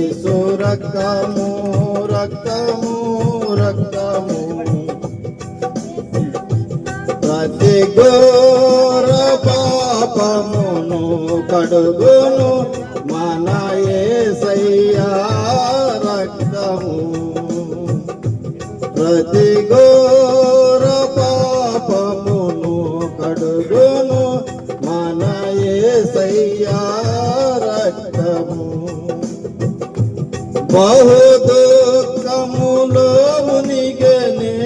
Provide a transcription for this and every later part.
యేసు రక్తము రక్తము రక్తము. ప్రతి ఘోర పాపమును కడుగును మన యేసయ్యా రక్తము. ప్రతి ఘోర బహు దుఃఖములో మునిగనే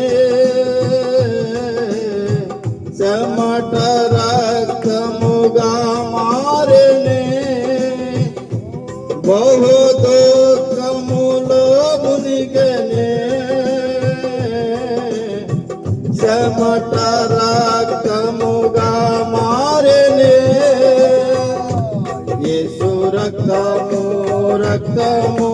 చెమట రక్తముగా మారనే. బహు మునిగనే చెమట రక్తముగా మారనే. యేసు రక్తము రక్తము రక్తము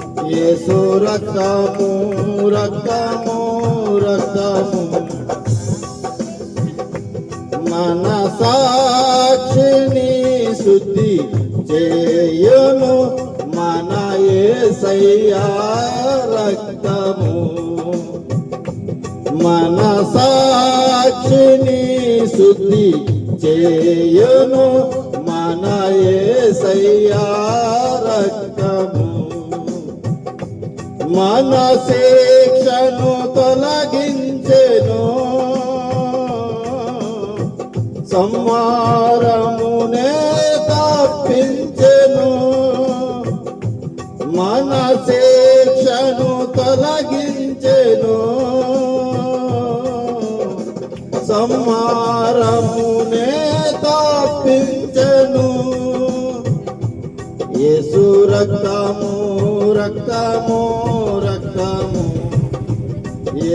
యేసు రక్తము రక్తము రక్తము. మన సాక్షిని శుద్ధి చేయను మన ఏసయ్యా రక్తము. మన సాక్షిని శుద్ధి చేయను మన ఏసయ్యా రక్తము. మన శిక్షను తొలగించెను. సంహారమునే తప్పించెను. మన శిక్షను తొలగించెను. సంహారమునే తప్పించెను. యేసు రక్తము రక్తము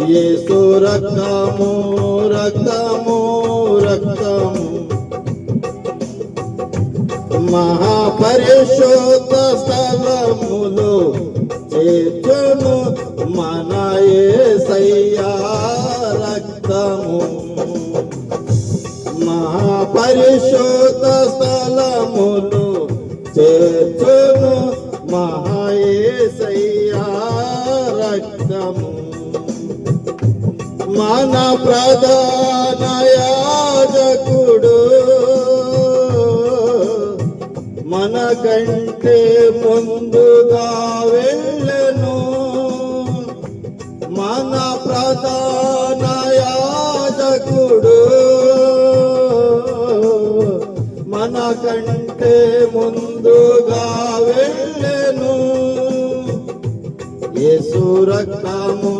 రక్తము యేసు రక్తము రక్తము రక్తము. మహాపరిశోధ స్థలములో చేర్చను మన యేసయ్యా రక్తము. మహాపరిశోధ స్థలములు చేర్చును మహాయేసయ్యా రక్తము. మన ప్రధాన యాజకుడు మన కంటే ముందుగా వెళ్ళను. మన ప్రధాన యాజకుడు మన కంటే ముందుగా వెళ్ళను. ఏ రక్తము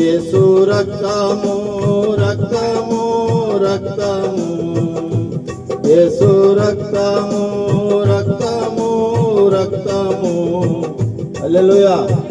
యేసు రక్తము రక్తము రక్తము. యేసు రక్తము రక్తము రక్తము. హల్లెలూయా.